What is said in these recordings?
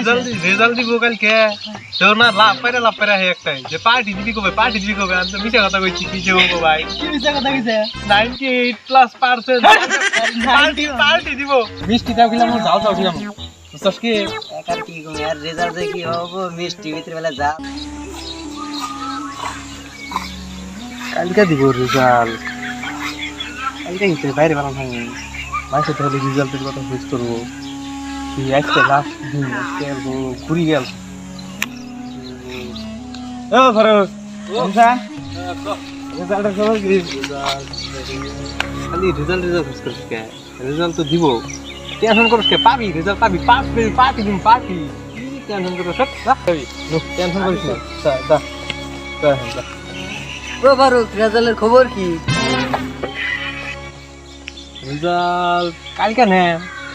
Result result দিব কালকে তো না লাভ পাইরা লাভ পাইরা হে একটাই যে পার্টি দিবি কবে পার্টি দিবি কবে আমি তো মিছা কথা কইছি কিসে হব ভাই কি মিছা কথা কইছে 98 প্লাস পার্সেন্ট পার্টি পার্টি দিব মিষ্টি দাও খিলাম জাল দাও খিলাম বুঝছস কি একার কি কমে আর রেজাল্ট কি হব মিষ্টি ভিতরে বেলা যা কালকে দিব রেজাল্ট কালকে হিসে বাইরে বানাম ভাঙি মাসে তাহলে রেজাল্টের কথা খোঁজ করব আজকে আর ঘুরি গেল। ও কি খালি রেজাল্ট রেজাল্ট খোঁজ করিস কে? রেজাল্ট তো দিব। টেনশন করিস কে? পাবি রেজাল্ট পাবি পাস পেবি পার্টি দিন পার্টি টেনশন করিস? পাবি টেনশন করিস না। ফারুক রেজাল্টের খবর কি? রেজাল্ট কালকে নে।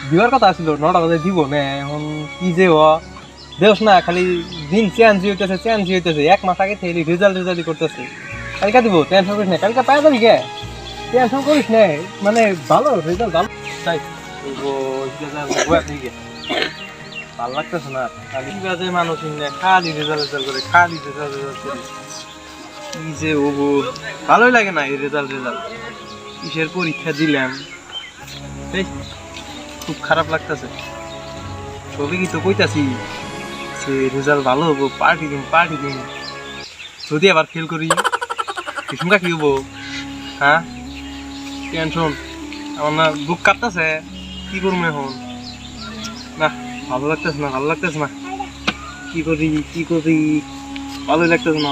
দিবার কথা ছিল নটা বাজে দিব নে, এখন কি যে হ। দেওস না, খালি দিন চেঞ্জ হইতেছে চেঞ্জ হইতেছে। এক মাস আগে থেকে রেজাল্ট রেজাল্ট করতেছে। কালকে দিব টেনশন করিস না, কালকে পাই যাবি কে? টেনশন করিস না মানে ভালো রেজাল্ট ভালো। তাই ভালো লাগতেছে না, খালি কি বাজে মানুষ ইন্ডিয়া খালি রেজাল্ট রেজাল্ট করে, খালি রেজাল্ট রেজাল্ট করে। কি যে হব, ভালোই লাগে না এই রেজাল্ট রেজাল্ট কিসের পরীক্ষা দিলাম? খুব খারাপ লাগতেছে। সবই কি তো কইতাছি সে রেজাল্ট ভালো হব পার্টি দিন পার্টি দিন যদি আবার ফেল করি কিসমকা কি হব? হ্যাঁ? টেনশন আমার না বুক কাঁপতেছে কি করব এখন? না ভালো লাগতেছে না ভালো লাগতেছে না। কি করি কি করি ভালোই লাগতেছে না।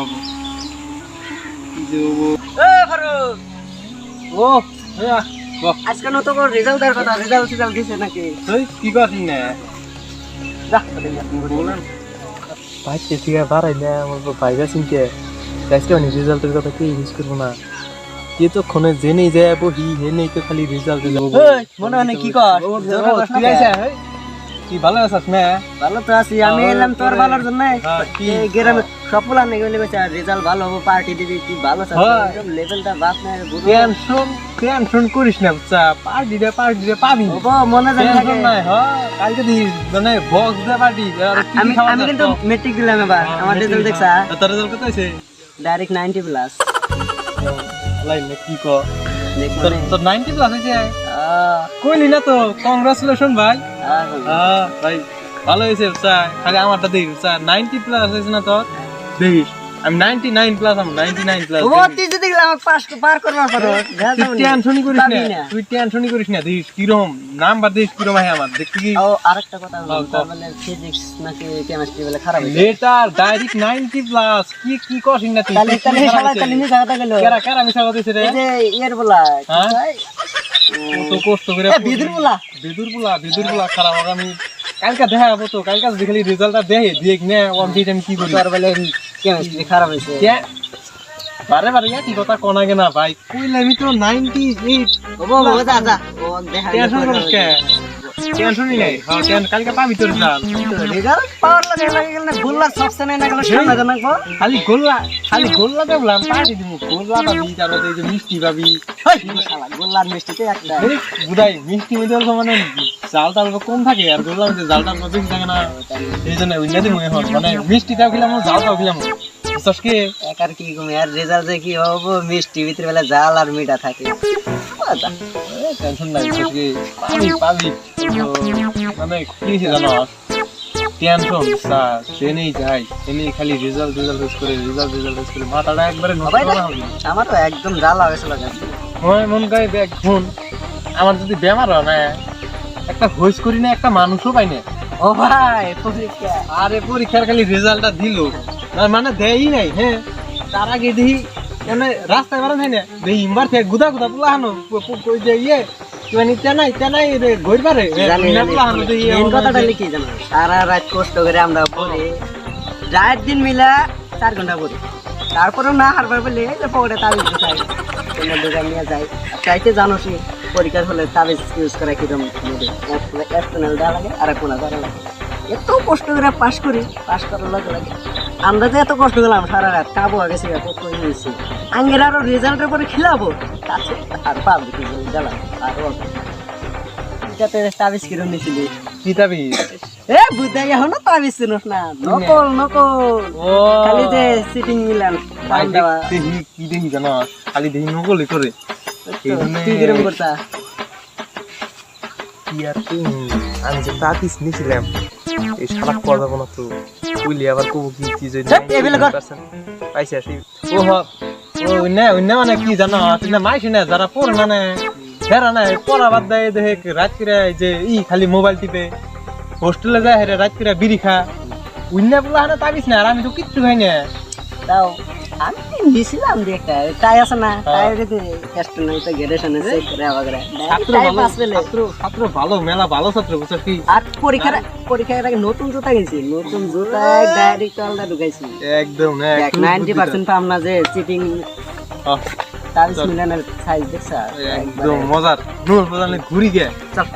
কি যে হব? ও ফারুক! ও হ্যাঁ। আজকে নতুন রেজাল্ট রেজাল্টের কথা রেজাল্ট রেজাল্ট দিছে নাকি? তুই কি করছিস না? যা ভাই ঠিক আছে বাড়াই না আমার ভাইরা চিনতে আজকে অনেক রেজাল্টের কথা কি ইউজ করব না? কে তো ক্ষণে জেনেই যায় বহি হেনেই তো খালি রেজাল্ট মনে হয় কি কর? কে? কি ভালো আছিস না ভালো তো আছি আমি এলাম তোর ভালোর জন্য। হ্যাঁ, কি? গ্রামে সফল আনে গেলে বেচা রেজাল্ট ভালো হবে পার্টি দিবি কি ভালো হ্যাঁ। লেভেলটা বাপ না টেনশন টেনশন করিস না বাচ্চা পার্টি দে পার্টি দে পাবি। হব, মনে জানি লাগে। নাই হ্যাঁ। কালকে দিস মানে বক্স দে পার্টি আমি আমি কিন্তু? মেট্রিক দিলাম এবার হ্যাঁ, আমার রেজাল্ট দেখছা? তোর রেজাল্ট কত হয়েছে? ডাইরেক্ট নাইনটি প্লাস লাইন কি কর তোর তোর 90 প্লাস Ah, কইলি না তো কংগ্রাচুলেশন ভাই। হ্যাঁ ভাই ভালো হয়েছে স্যার। খালি আমারটা দেখ চা নাইনটি প্লাস হয়েছে না তোর? দেখিস। আমি নাইনটি নাইন প্লাস আমি নাইনটি নাইন প্লাস ও তুই যদি আমাকে পাস পার করবার পারো তুই টেনশনই করিস না। তুই টেনশনই করিস না দেখিস কিরম নাম্বার দেখিস কিরম হয় আমার দেখবি কি? ও আরেকটা কথা হলো তার মানে ফিজিক্স নাকি কেমিস্ট্রি বলে খারাপ লেটার ডাইরেক্ট নাইনটি প্লাস কি কি করছিস না তুই? তাহলে তাহলে শালা হয়েছে? তাহলে মিছা কথা গেল কেরা কেরা মিশা কথা রে? এই যে ইয়ের বলা কি হ্যাঁ? কত কষ্ট করে বিদুর বলা। বিদুর বলা বিদুর বলা খারাপ হবে আমি কালকে দেখা তো কালকে দেখলি রেজাল্টটা দেখে দেখ নে ওয়ান ডিট আমি কি করি? তোর বলে কেমিস্ট্রি খারাপ হয়েছে? কে? বারে বারে ইয়ার কি কথা কোনা না ভাই? কইলে আমি তো 98 ও বাবা যা যা। ও দেখা টেনশন করিস কে? টেনশনই নাই। হ্যাঁ টেন কালকে পাবি তোর রেজাল্ট রেজাল্ট পাওয়ার লাগে লাগে গেল না গোল্লা সবসে নাই না গেল সামনে জানা গো খালি গোল্লা খালি গোল্লা পাবি এই যে মিষ্টি পাবি শালা গোল্লার মিষ্টিতে একটা। এই বুদাই মিষ্টি মধ্যে মানে জাল টাল কম থাকে আর গোল্লা মধ্যে জাল টাল বেশি থাকে না এই জন্য উইনা দিব এখন মানে মিষ্টিটাও খেলাম জাল টাও খেলাম। বুঝছস কি? একার কি কমে আর রেজাল্ট যে কি হবে মিষ্টি ভিতরে বেলা জাল আর মিঠা থাকে। আচ্ছা, টেনশন নাই বুঝছস কি? পাবি পাবি। মানে কি জানো? টেনশন স্যার ট্রেনেই যাই ট্রেনেই খালি রেজাল্ট রেজাল্ট রেস করে রেজাল্ট রেজাল্ট রেস করে মাথাটা একবারে আমার তো একদম জ্বালা হয়েছিল মনে মন করে দেখ শুন। আমার যদি বেমার হয় না একটা ভয়েস করি না একটা মানুষও পাই না। ও ভাই পরীক্ষা। আরে পরীক্ষার খালি রেজাল্টটা দিল। মানে দেয়ই নাই হ্যাঁ তার আগে দেখি মানে রাস্তায় বেড়ান হয় না। দেখি ইম্বার থেকে গুদা গুদা পোলা হানো ওই যে ইয়ে মানে তেনাই তেনাই রে ঘুরবারে জানি জানি। পোলা হানো দেখি কথাটা লিখি জানো সারা রাত কষ্ট করে আমরা পড়ি। রাত দিন মিলা চার ঘণ্টা পড়ি। তারপরে না হারবার বলে পকেটে তাবিজ চাই তোমার দোকান নিয়ে যাই চাইতে জানো সে। পরীক্ষার হলে তাবিজ ইউজ করা কিরম এক্সটার্নাল দেওয়া লাগে আর কোনো করা লাগে। এত কষ্ট করে পাস করি পাস করার লগে লাগে। আমরা যে এত কষ্ট করলাম সারা রাত কাবু আগে কত হয়েছে। আঙ্গের আরও রেজাল্টের পরে খেলাবো। কাছে আর পাবো কি জ্বালা আর তাবিজ কিরম নিয়েছিলি? কিতাবি এ বুঝাই এখনও তাবিজ চিনোস না। নকল নকল। খালি যে সিটিং মিলান কি দেখি জানো খালি দেখি নকলি করে। তুই কিরম করতা? কি আর তুমি আমি যে তাতিস নিয়েছিলাম এই সারা কথা কোনো তো। বুঝলি আবার কবু কি কি যে ধ্যাৎ, কর। পাইছে আসি। ও হ ও অন্য অন্য মানে কি জানো? তুই না মাইছি না যারা পড়ে মানে হেরা না পড়া বাদ দেয় দেখে রাত করে যে ই খালি মোবাইল টিপে। হোস্টেলে যায় হেরে রাত করে বিড়ি খা। অন্য বলা হানে তাবিস না আর আমি তো কিচ্ছু খাই না। তাও আমি নিছিলাম যে একটা টাই আছে না? টাই যদি টেস্ট নাই তো গ্রেডেশন আছে করে আবার ছাত্র ভালো ছাত্র ছাত্র ভালো মেলা ভালো ছাত্র বুঝছ কি? আর পরীক্ষার পরীক্ষার আগে নতুন জুতা কিনছি। নতুন জুতায় ডাইরেক্ট আলদা ঢুকাইছি। একদম না দেখ নাইনটি পার্সেন্ট পাম না যে চিটিং তাবিজ মিলানের সাইজ দেখছ? একদম মজার। নূর প্রধান ঘুরি গে। চল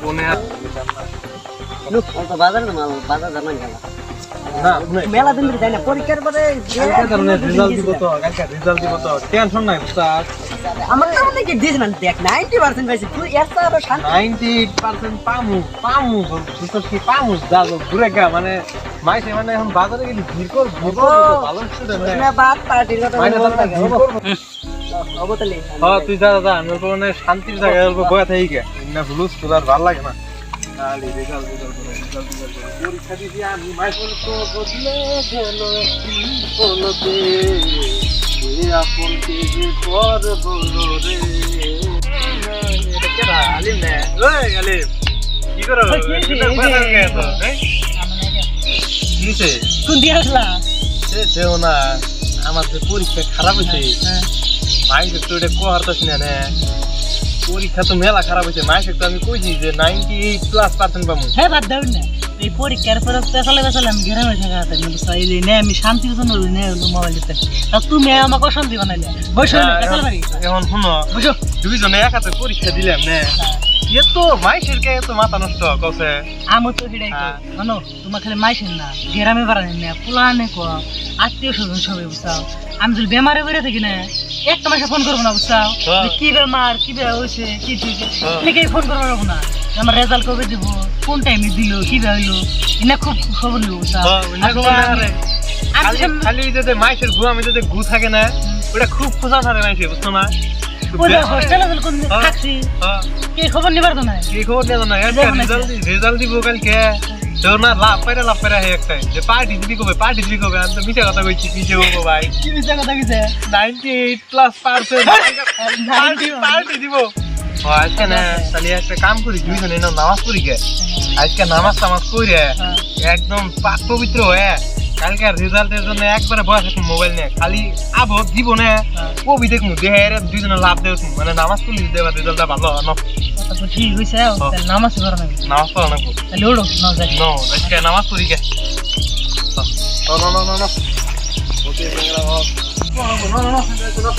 ফোনে আর বাজার না মাল বাজার জানা গেল। মেলা দিন যাই না পরীক্ষার পরে যে কালকে ধরনের একদিন রেজাল্ট দিয়েছি। দিব তো কালকে রেজাল্ট দিব তো। টেনশন নাই স্যার আমার তো অনেক দিয়েছি না দেখ নাইনটি পার্সেন্ট পাইছি। তুই এর তো শান্তি। নাইনটি এইট পার্সেন্ট পামু পামু বুঝছ কি পামু যাব ঘুরে গা মানে মানে এখন বাজারে গেলে ভিড় কর ভিড় কর ভালো স্টুডেন্ট না বাদ পার্টির কথা অবতলে হ্যাঁ। তুই যা যা আমি মানে শান্তির জায়গায় থাকি না তোর ভালো লাগে না। খালি রেজাল্ট রেজাল্ট করে রেজাল্ট রেজাল্ট করে পরীক্ষা দিদি আমি মাইসের তো বদলে গেল কি বলতে এ আপন কে যে পর বলো রে এটা কে রা আলিম না ওই আলিম কি করো এটা তো কোন দিয়ে আসলা সে দেও না আমার পরীক্ষা খারাপ হয়েছে মাইন্ড তো এটা না নে পরীক্ষা তো মেলা খারাপ হয়েছে। মাসে তো আমি কইছি যে নাইনটি এইট প্লাস পার্সেন্ট পাবো। হ্যাঁ বাদ দাও না। এই পরীক্ষার পরে পেছালে পেছালে আমি গ্রামে থাকা হাতে। এই যে নে আমি শান্তির জন্য নে মোবাইল দিতে তা তুমি আমাকে অশান্তি বানাইলে। বসো এখন শুনো বুঝো দুইজনে এক হাতে পরীক্ষা দিলাম নে। তো কে তো মাথা নষ্ট কছে আমি তো হিড়াই হ্যাঁ। জানো তোমার খালি না গ্রামে বাড়ানি না পুলানে কো আত্মীয় স্বজন সবাই বুঝছাও। আমি যদি বেমারে বেড়ে থাকি না একটা মাসে ফোন করব না বুঝছাও। হ্যাঁ। কি বেমার কি বে হয়েছে কি ঠিক। হ্যাঁ। ফোন করব না। আমার রেজাল্ট কবে দিব? কোন টাইমে দিল? কি বে হইল? এনে খুব খবর নিব। আমি খালি যদি মাইসের গু আমি যদি গু থাকে না ওটা খুব খোঁজা থাকে মাইসে বুঝছ না? কি খবর নিবার তো নাই? কি খবর নিয়ে না? রেজাল্ট দিব কালকে। তো না লাভ পাইরা লাভ পাইরা হে যে পার্টি দিবি কবে? পার্টি দিবি কবে? আমি তো মিথ্যা কথা কইছি কি যে হব ভাই? কি মিছা কথা কইছে? 98 প্লাস পার্সেন্ট পার্টি পার্টি দিব। আজকে না তাহলে একটা কাম করি দুইজনে না নামাজ পড়ি গে আজকে নামাজ টামাজ হ্যাঁ। একদম পাক পবিত্র হয়ে কালকে রেজাল্টের জন্য একবারে বসে থাকুন মোবাইল নিয়ে খালি আবো দিব না কবি দেখমু দেহে এর দুইজনে লাভ দেব মানে নামাজ পড়লি দেবা রেজাল্টটা ভালো ন কথা তো ঠিক তাহলে নামাজ পড়া নাকি নামাজ পড়া না তাহলে ওড়ো না যাই No, আজকে নামাজ পড়ি গে No, no, no, no, no. Okay, venga, vamos. No, no, no, no, no, no.